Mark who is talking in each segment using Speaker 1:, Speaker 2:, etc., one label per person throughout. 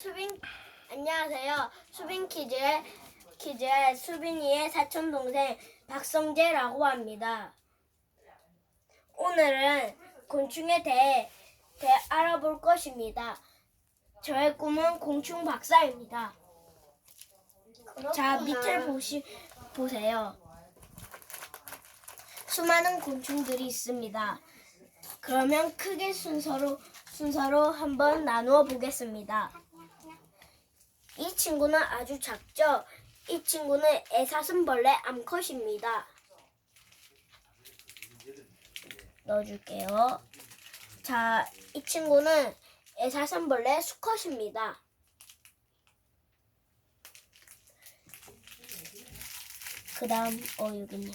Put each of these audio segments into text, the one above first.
Speaker 1: 수빈 안녕하세요. 수빈 퀴즈의 퀴즈의 수빈이의 사촌 동생 박성재라고 합니다. 오늘은 곤충에 대해, 대해 알아볼 것입니다. 저의 꿈은 곤충 박사입니다. 자 밑을 보시 보세요. 수많은 곤충들이 있습니다. 그러면 크게 순서로 순서로 한번 나누어 보겠습니다. 이 친구는 아주 작죠. 이 친구는 애사슴벌레 암컷입니다. 넣어줄게요. 자, 이 친구는 애사슴벌레 수컷입니다. 그 다음, 어, 여기 있네.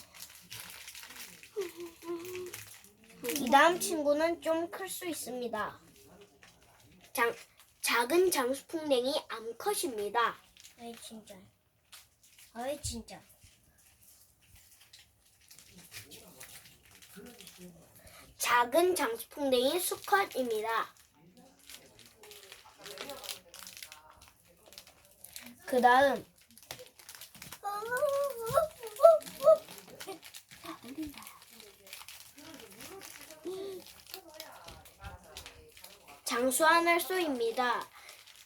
Speaker 1: 이 다음 친구는 좀 클 수 있습니다. 장, 작은 장수풍뎅이 암컷입니다. 아이 진짜. 아이 진짜. 작은 장수풍뎅이 수컷입니다. 그 다음 장수하늘 쏘입니다.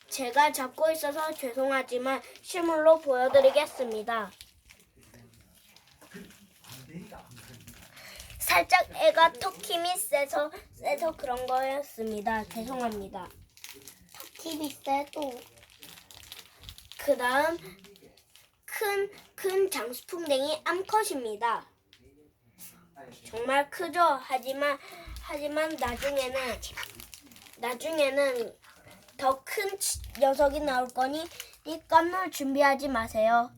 Speaker 1: 제가 잡고 있어서 죄송하지만 실물로 보여드리겠습니다. 살짝 애가 턱힘이 세서 세서 그런 거였습니다. 죄송합니다. 턱힘이 세도. 그 다음 큰 큰 장수풍뎅이 암컷입니다. 정말 크죠. 하지만 하지만 나중에는 나중에는 더 큰 녀석이 나올 거니 이 깜놀 준비하지 마세요.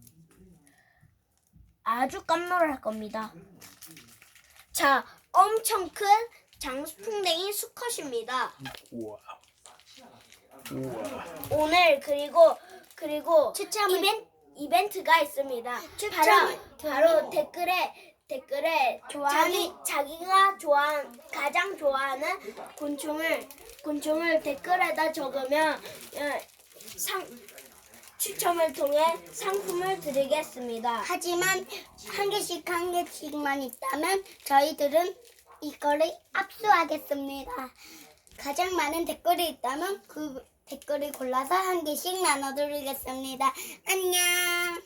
Speaker 1: 아주 깜놀할 겁니다. 자, 엄청 큰 장수풍뎅이 수컷입니다.
Speaker 2: 우와. 우와.
Speaker 1: 오늘 그리고 그리고
Speaker 3: 추첨을-
Speaker 1: 이벤 이벤트가 있습니다. 바로 바로. 댓글에 댓글에
Speaker 3: 좋아하는-
Speaker 1: 자기 자기가 좋아하는 가장 좋아하는 곤충을 곤충을 댓글에다 적으면 어, 상 추첨을 통해 상품을 드리겠습니다.
Speaker 3: 하지만 한 개씩 한 개씩만 있다면 저희들은 이거를 압수하겠습니다. 가장 많은 댓글이 있다면 그 댓글을 골라서 한 개씩 나눠드리겠습니다. 안녕.